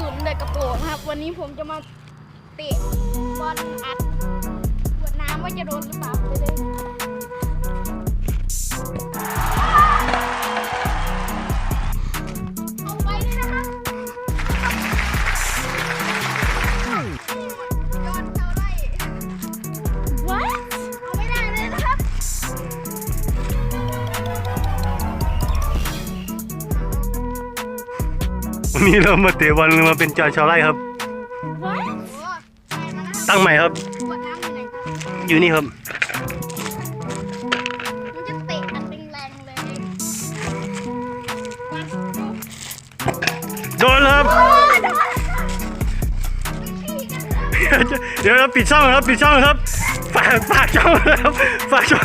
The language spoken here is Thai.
ตุ่นเด็กกระโปรงครับ วันนี้ผมจะมาเตะบอลอัดขวดน้ำว่าจะโดนหรือเปล่าไปเลย วันนี้เรามาเตะบอลมาเป็นจอยชาวไร่ครับ What โอ้ใช่มานะครับตั้งใหม่ครับขวดน้ำอยู่ไหนครับ อยู่นี่ครับ มันจะเตะอันแรงๆเลยวันดูโดนครับโอ้ยโดนขี้กันเลยเดี๋ยวเราปิดช่องครับ ปิดช่องครับ ฝากฝากช่องครับ ฝากช่อง